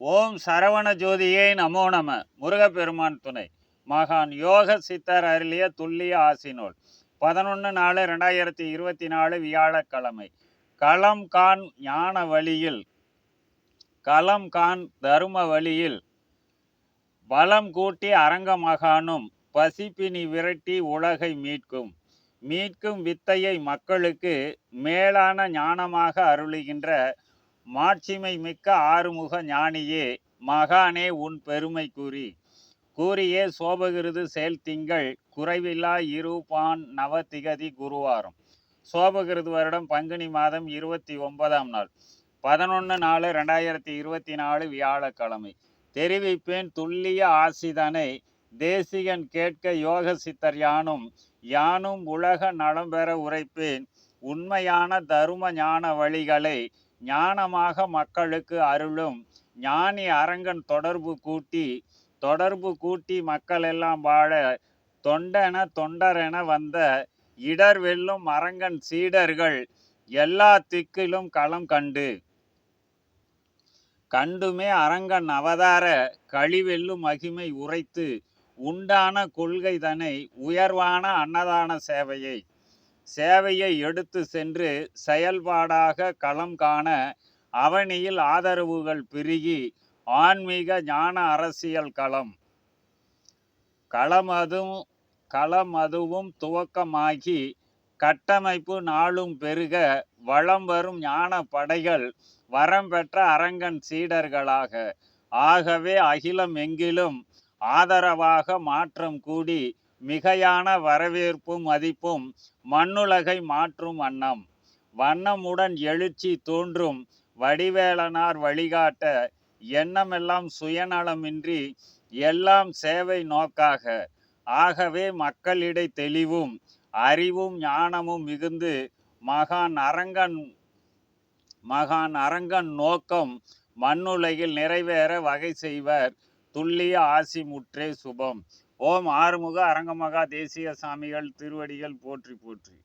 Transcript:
ஓம் சரவண ஜோதியே நமோ நம. முருகப்பெருமான் துணை. மகான் யோக சித்தர் அருளிய துல்லிய ஆசினோல் பதினொன்று நாலு ரெண்டாயிரத்தி இருபத்தி நாலு வியாழக்கிழமை. களம் கான் ஞான வழியில். களம் கான் தரும வழியில். பலம் கூட்டி அரங்க மகானும் பசிப்பினி விரட்டி உலகை மீட்கும். மீட்கும் வித்தையை மக்களுக்கு மேலான ஞானமாக அருளுகின்ற மாட்சிமை மிக்க ஆறுமுக ஞானியே மகானே உன் பெருமை கூறி. கூறியே சோபகிருது செயல் திங்கள் குறைவில்லா இருபான் நவதிகதி குருவாரம். சோபகிருது வருடம் பங்குனி மாதம் இருபத்தி ஒன்பதாம் நாள். பதினொன்று நாலு ரெண்டாயிரத்தி இருபத்தி நாலு வியாழக்கிழமை. தெரிவிப்பேன் துல்லிய ஆசிதனை தேசிகன் கேட்க யோக சித்தர் யானும் யானும் உலக நலம் பெற உரைப்பேன். உண்மையான தரும ஞான வழிகளை ஞானமாக மக்களுக்கு அருளும் ஞானி அரங்கன் தொடர்பு கூட்டி தொடர்பு கூட்டி மக்கள் எல்லாம் வாழ தொண்டென தொண்டரென வந்த இடர் வெல்லும் அரங்கன் சீடர்கள் எல்லா திக்கிலும் களம் கண்டு. கண்டுமே அரங்கன் அவதார கழிவெல்லும் மகிமை உரைத்து உண்டான கொள்கை தனை உயர்வான அன்னதான சேவையை சேவையை எடுத்து சென்று செயல்பாடாக களம் காண அவனியில் ஆதரவுகள் பெருகி ஆன்மீக ஞான அரசியல் களம். களமதும் களமதுவும் துவக்கமாகி கட்டமைப்பு நாளும் பெருக வளம் வரும் ஞான படைகள் வரம் பெற்ற அரங்கன் சீடர்களாக. ஆகவே அகிலம் எங்கிலும் ஆதரவாக மாற்றம் கூடி மிகையான வரவேற்பும் மதிப்பும் மண்ணுலகை மாற்றும் வண்ணம். வண்ணமுடன் எழுச்சி தோன்றும் வடிவேலனார் வழிகாட்ட எண்ணமெல்லாம் சுயநலமின்றி எல்லாம் சேவை நோக்காக. ஆகவே மக்களிடை தெளிவும் அறிவும் ஞானமும் மிகுந்து மகான் அரங்கன் மகான் அரங்கன் நோக்கம் மண்ணுலகில் நிறைவேற வகை செய்வர். துல்லிய ஆசி முற்றே சுபம். ஓம் ஆறுமுக அரங்கமகா தேசிய சாமிகள் திருவடிகள் போற்றி போற்றி.